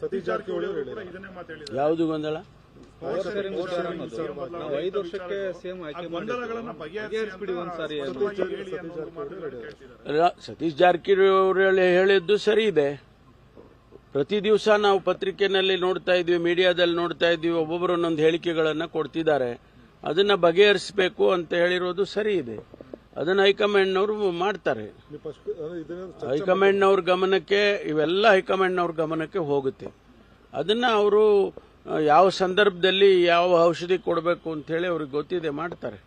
ಸತೀಶ್ ಜಾರಕಿಹೊಳಿ ಅವರು ಇದನ್ನೇ ಯಾವುದು ಗೊಂದಲ? ನಾವು ಐದು ವರ್ಷಕ್ಕೆ ಸಿಎಂ ಆಯ್ಕೆ ಗೊಂದಲಗಳನ್ನ ಬಗೆಹರಿಸ್ಬಿಡಿ ಒಂದ್ಸಾರಿ ಸತೀಶ್ ಜಾರಕಿಹೊಳಿ ಅವರು ಹೇಳಿದ್ದು ಸರಿ ಇದೆ. ಪ್ರತಿ ದಿವಸ ನಾವು ಪತ್ರಿಕೆನಲ್ಲಿ ನೋಡ್ತಾ ಇದ್ವಿ ಮೀಡಿಯಾದಲ್ಲಿ ನೋಡ್ತಾ ಇದ್ವಿ ಒಬ್ಬೊಬ್ಬರು ಒಂದೊಂದು ಹೇಳಿಕೆಗಳನ್ನ ಕೊಡ್ತಿದ್ದಾರೆ. ಅದನ್ನ ಬಗೆಹರಿಸಬೇಕು ಅಂತ ಹೇಳಿರೋದು ಸರಿ ಇದೆ. ಅದನ್ನ ಹೈಕಮಾಂಡ್ನವರು ಮಾಡ್ತಾರೆ. ಹೈಕಮಾಂಡ್ನವ್ರ ಗಮನಕ್ಕೆ ಇವೆಲ್ಲ ಹೈಕಮಾಂಡ್ನವ್ರ ಗಮನಕ್ಕೆ ಹೋಗುತ್ತೆ. ಅದನ್ನ ಅವರು ಯಾವ ಸಂದರ್ಭದಲ್ಲಿ ಯಾವ ಔಷಧಿ ಕೊಡಬೇಕು ಅಂತ ಹೇಳಿ ಅವ್ರಿಗೆ ಗೊತ್ತಿದೆ ಮಾಡ್ತಾರೆ.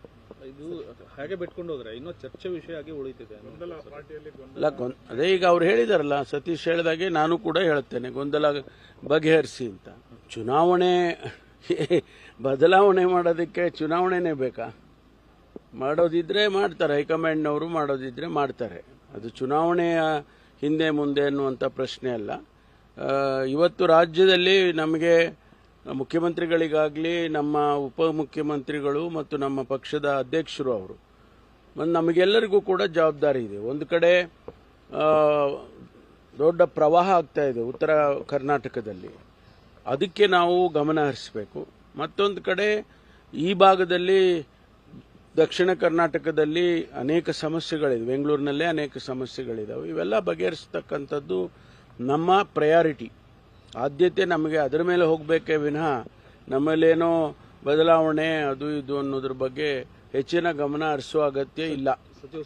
ಇದು ಹಾಗೆ ಬಿಟ್ಕೊಂಡು ಹೋದ್ರೆ ಇನ್ನೂ ಚರ್ಚೆ ವಿಷಯ ಆಗಿ ಉಳಿತಿದೆ ಪಾರ್ಟಿಯಲ್ಲಿ ಅಲ್ಲ ಗೊಂದ್- ಅದೇ ಈಗ ಅವ್ರು ಹೇಳಿದಾರಲ್ಲ ಸತೀಶ್ ಹೇಳಿದಾಗೆ ನಾನು ಕೂಡ ಹೇಳ್ತೇನೆ ಗೊಂದಲ ಬಗೆಹರಿಸಿ ಅಂತ. ಚುನಾವಣೆ ಬದಲಾವಣೆ ಮಾಡೋದಕ್ಕೆ ಚುನಾವಣೆನೇ ಬೇಕಾ? ಮಾಡೋದಿದ್ರೆ ಮಾಡ್ತಾರೆ, ಹೈಕಮಾಂಡ್ನವರು ಮಾಡೋದಿದ್ರೆ ಮಾಡ್ತಾರೆ. ಅದು ಚುನಾವಣೆಯ ಹಿಂದೆ ಮುಂದೆ ಅನ್ನುವಂಥ ಪ್ರಶ್ನೆ ಅಲ್ಲ. ಇವತ್ತು ರಾಜ್ಯದಲ್ಲಿ ನಮಗೆ ಮುಖ್ಯಮಂತ್ರಿಗಳಿಗಾಗಲಿ, ನಮ್ಮ ಉಪಮುಖ್ಯಮಂತ್ರಿಗಳು ಮತ್ತು ನಮ್ಮ ಪಕ್ಷದ ಅಧ್ಯಕ್ಷರು ಅವರು. ಮತ್ತು ನಮಗೆಲ್ಲರಿಗೂ ಕೂಡ ಜವಾಬ್ದಾರಿ ಇದೆ. ಒಂದು ಕಡೆ ದೊಡ್ಡ ಪ್ರವಾಹ ಆಗ್ತಾ ಇದೆ ಉತ್ತರ ಕರ್ನಾಟಕದಲ್ಲಿ. ಅದಕ್ಕೆ ನಾವು ಗಮನ ಹರಿಸಬೇಕು. ಮತ್ತೊಂದು ಕಡೆ, ಈ ಭಾಗದಲ್ಲಿ ದಕ್ಷಿಣ ಕರ್ನಾಟಕದಲ್ಲಿ ಅನೇಕ ಸಮಸ್ಯೆಗಳಿವೆ. ಬೆಂಗಳೂರಿನಲ್ಲೇ ಅನೇಕ ಸಮಸ್ಯೆಗಳಿದಾವೆ. ಇವೆಲ್ಲ ಬಗೆಹರಿಸ್ತಕ್ಕಂಥದ್ದು ನಮ್ಮ ಪ್ರಯಾರಿಟಿ ಆದ್ಯತೆ ನಮಗೆ ಅದರ ಮೇಲೆ ಹೋಗಬೇಕೇ ವಿನಃ ನಮ್ಮಲ್ಲೇನೋ ಬದಲಾವಣೆ ಅದು ಇದು ಅನ್ನೋದ್ರ ಬಗ್ಗೆ ಹೆಚ್ಚಿನ ಗಮನ ಹರಿಸುವ ಅಗತ್ಯ ಇಲ್ಲ.